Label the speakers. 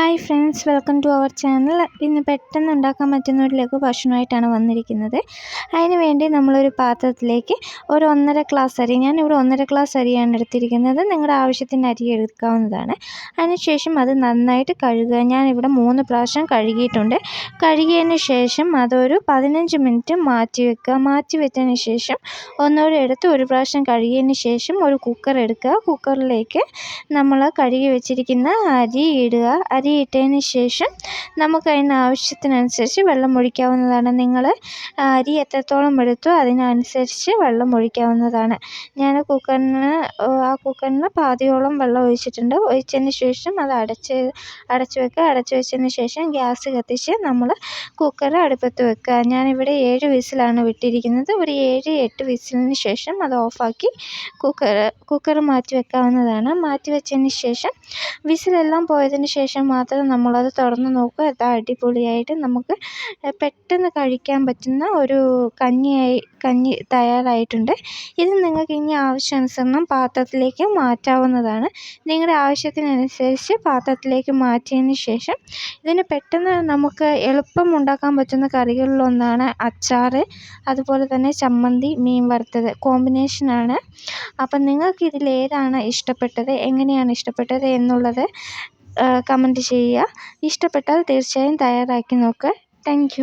Speaker 1: Hi friends welcome to our channel. ഇന്ന് പെട്ടെന്ന് ഉണ്ടാക്കാൻ പറ്റുന്ന ഒരു ലഘു ഭക്ഷണമായിട്ടാണ് വന്നിരിക്കുന്നത്. അതിന് വേണ്ടി നമ്മളൊരു പാത്രത്തിലേക്ക് ഒരു ഒന്നര ഗ്ലാസ് അരി ഞാൻ ഇവിടെ ഒന്നര ഗ്ലാസ് അരിയാണ് എടുത്തിരിക്കുന്നത്. നിങ്ങളുടെ ആവശ്യത്തിന് അരി എടുക്കാവുന്നതാണ്. അതിനുശേഷം അത് നന്നായിട്ട് കഴുകുക. ഞാനിവിടെ മൂന്ന് പ്രാവശ്യം കഴുകിയിട്ടുണ്ട്. കഴുകിയതിന് ശേഷം അതൊരു പതിനഞ്ച് മിനിറ്റ് മാറ്റി വെക്കുക. മാറ്റി വെച്ചതിന് ശേഷം ഒന്നുകൂടി എടുത്ത് ഒരു പ്രാവശ്യം കഴുകിയതിന് ശേഷം ഒരു കുക്കർ എടുക്കുക. കുക്കറിലേക്ക് നമ്മൾ കഴുകി വെച്ചിരിക്കുന്ന അരി ഇടുക. അരി ഇട്ടതിന് ശേഷം നമുക്ക് അതിന് ആവശ്യത്തിനനുസരിച്ച് വെള്ളം ഒഴിക്കാവുന്നതാണ്. നിങ്ങൾ അരി എത്രത്തോളം എടുത്തോ അതിനനുസരിച്ച് വെള്ളം ഒഴിക്കാവുന്നതാണ്. ഞാൻ കുക്കറിന് ആ കുക്കറിന് പാതിയോളം വെള്ളം ഒഴിച്ചിട്ടുണ്ട്. ഒഴിച്ചതിന് ശേഷം അത് അടച്ച് അടച്ച് വെക്കുക. അടച്ച് വെച്ചതിന് ശേഷം ഗ്യാസ് കത്തിച്ച് നമ്മൾ കുക്കർ അടുപ്പത്ത് വെക്കുക. ഞാനിവിടെ ഏഴ് വിസിലാണ് വിട്ടിരിക്കുന്നത്. ഒരു ഏഴ് എട്ട് വിസിലിന് ശേഷം അത് ഓഫാക്കി കുക്കർ കുക്കർ മാറ്റി വെക്കാവുന്നതാണ്. മാറ്റി വെച്ചതിന് ശേഷം വിസിലെല്ലാം പോയതിന് ശേഷം മാത്രം നമ്മളത് തുറന്ന് നോക്കുക. അത് അടിപൊളിയായിട്ട് നമുക്ക് പെട്ടെന്ന് കഴിക്കാൻ പറ്റുന്ന ഒരു കഞ്ഞിയായി കഞ്ഞി തയ്യാറായിട്ടുണ്ട്. ഇത് നിങ്ങൾക്ക് ഇനി ആവശ്യാനുസരണം പാത്രത്തിലേക്ക് മാറ്റാവുന്നതാണ്. നിങ്ങളുടെ ആവശ്യത്തിനനുസരിച്ച് പാത്രത്തിലേക്ക് മാറ്റിയതിന് ശേഷം ഇതിന് പെട്ടെന്ന് നമുക്ക് എളുപ്പം ഉണ്ടാക്കാൻ പറ്റുന്ന കറികളിലൊന്നാണ് അച്ചാർ അതുപോലെ തന്നെ ചമ്മന്തി മീൻ വറുത്തത് കോമ്പിനേഷനാണ് അപ്പം നിങ്ങൾക്ക് ഇതിലേതാണ് ഇഷ്ടപ്പെട്ടത് എങ്ങനെയാണ് ഇഷ്ടപ്പെട്ടത് എന്നുള്ളത് കമന്റ് ചെയ്യുക. ഇഷ്ടപ്പെട്ടാൽ തീർച്ചയായും തയ്യാറാക്കി നോക്കുക താങ്ക്